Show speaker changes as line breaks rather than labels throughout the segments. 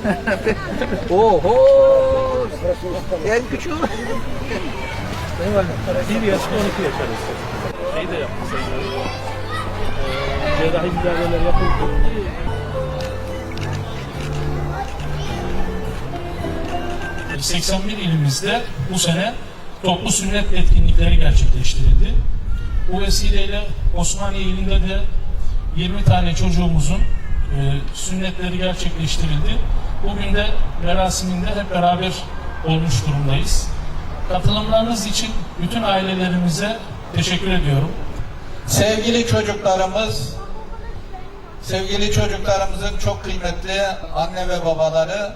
Oho! En küçüğü.
Benim annem 1 yaş 12 yaş arası. Şey de yaptı. Ee, cerrahi müdahaleler yapıldı.
81 ilimizde bu sene toplu sünnet etkinlikleri gerçekleştirildi. Bu vesileyle Osmaniye ilinde de 20 tane çocuğumuzun e, sünnetleri gerçekleştirildi. Bugün de merasiminde hep beraber olmuş durumdayız. Katılımlarınız için bütün ailelerimize teşekkür ediyorum.
Sevgili çocuklarımız, sevgili çocuklarımızın çok kıymetli anne ve babaları,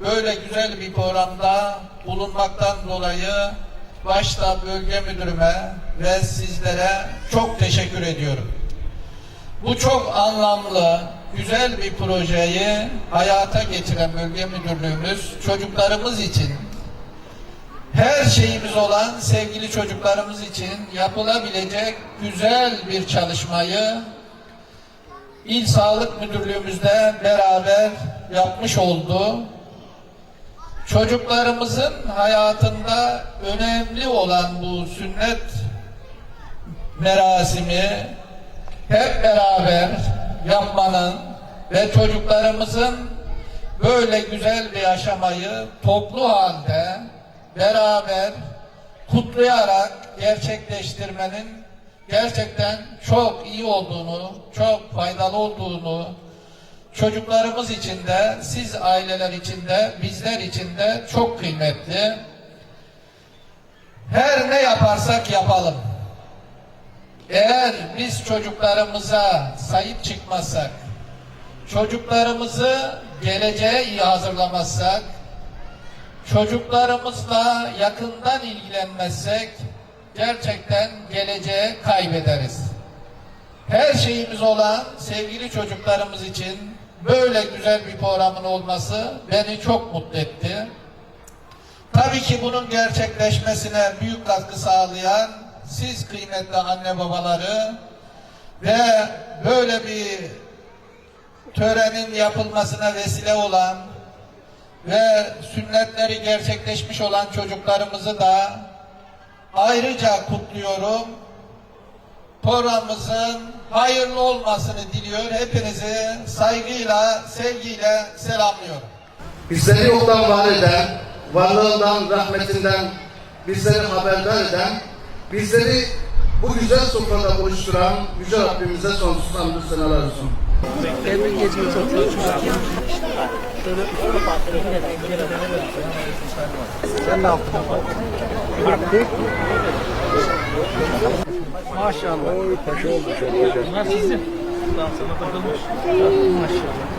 böyle güzel bir programda bulunmaktan dolayı başta bölge müdürüme ve sizlere çok teşekkür ediyorum. Bu çok anlamlı, güzel bir projeyi hayata geçiren bölge müdürlüğümüz çocuklarımız için her şeyimiz olan sevgili çocuklarımız için yapılabilecek güzel bir çalışmayı İl Sağlık Müdürlüğümüzde beraber yapmış oldu. Çocuklarımızın hayatında önemli olan bu sünnet merasimi hep beraber yapmanın ve çocuklarımızın böyle güzel bir aşamayı toplu halde beraber kutlayarak gerçekleştirmenin gerçekten çok iyi olduğunu, çok faydalı olduğunu çocuklarımız için de, siz aileler için de, bizler için de çok kıymetli. Her ne yaparsak yapalım. Eğer biz çocuklarımıza sahip çıkmazsak, çocuklarımızı geleceğe iyi hazırlamazsak, çocuklarımızla yakından ilgilenmezsek, gerçekten geleceğe kaybederiz. Her şeyimiz olan sevgili çocuklarımız için böyle güzel bir programın olması beni çok mutlu etti. Tabii ki bunun gerçekleşmesine büyük katkı sağlayan siz kıymetli anne babaları ve böyle bir törenin yapılmasına vesile olan ve sünnetleri gerçekleşmiş olan çocuklarımızı da ayrıca kutluyorum. Programımızın hayırlı olmasını diliyor. Hepinizi saygıyla, sevgiyle selamlıyorum.
Bizleri yoktan var eden, varlığından, rahmetinden bizleri haberdar eden, bizleri bu güzel sofrada buluşturan Yüce Rabbimize sonsuz hamdü senalar olsun.
Tebrik ediyorum. Sen ne yaptın? Maşallah. Oy paşa güzel.
Bunlar sizin. Daha sana takılmış.
Maşallah.